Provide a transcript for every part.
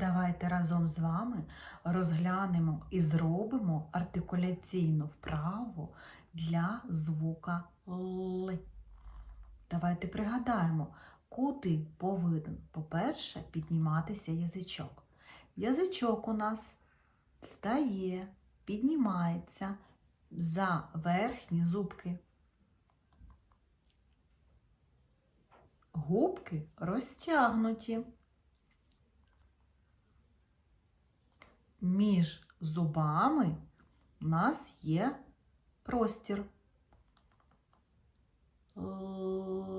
Давайте разом з вами розглянемо і зробимо артикуляційну вправу для звука Л. Давайте пригадаємо, куди повинен, по-перше, підніматися язичок. Язичок у нас стає, піднімається за верхні зубки. Губки розтягнуті. Між зубами у нас є простір. Л.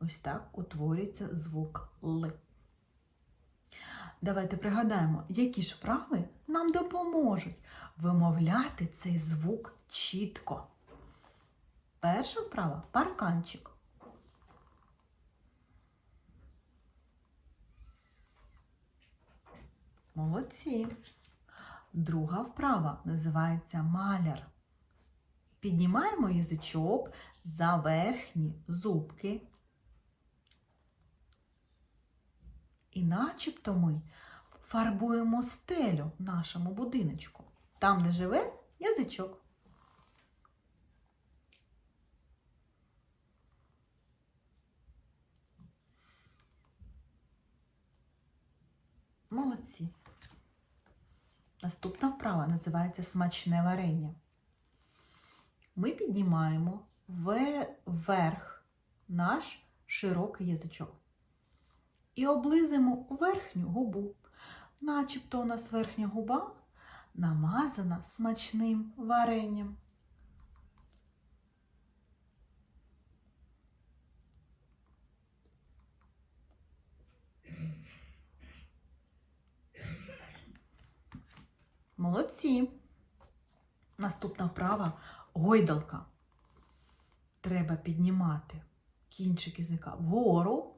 Ось так утворюється звук Л. Давайте пригадаємо, які ж вправи нам допоможуть вимовляти цей звук чітко. Перша вправа парканчик. Молодці. Друга вправа називається маляр. Піднімаємо язичок за верхні зубки. І начебто ми фарбуємо стелю в нашому будиночку. Там, де живе язичок. Молодці. Наступна вправа називається смачне варення. Ми піднімаємо вверх наш широкий язичок і облизуємо верхню губу. Начебто у нас верхня губа намазана смачним варенням. Молодці. Наступна вправа гойдалка. Треба піднімати кінчик язика вгору,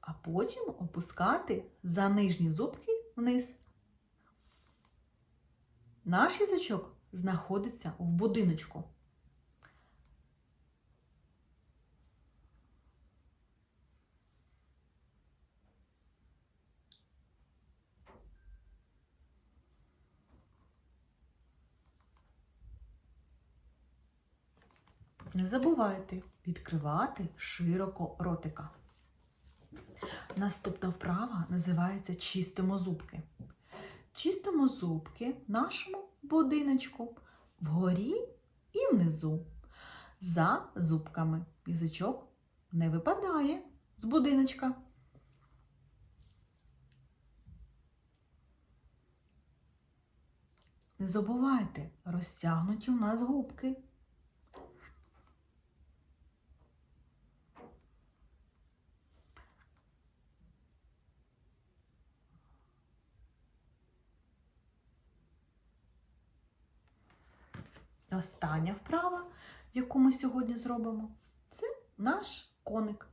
а потім опускати за нижні зубки вниз. Наш язичок знаходиться в будиночку. Не забувайте відкривати широко ротика. Наступна вправа називається чистимо зубки. Чистимо зубки нашому будиночку вгорі і внизу. За зубками язичок не випадає з будиночка. Не забувайте, розтягнуті у нас губки. Остання вправа, яку ми сьогодні зробимо, це наш коник.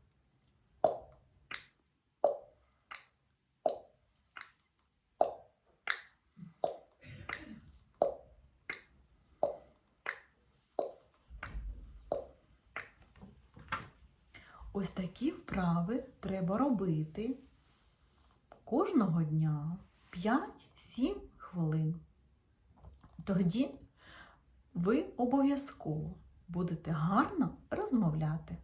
Ось такі вправи треба робити кожного дня 5-7 хвилин. Тоді ви обов'язково будете гарно розмовляти.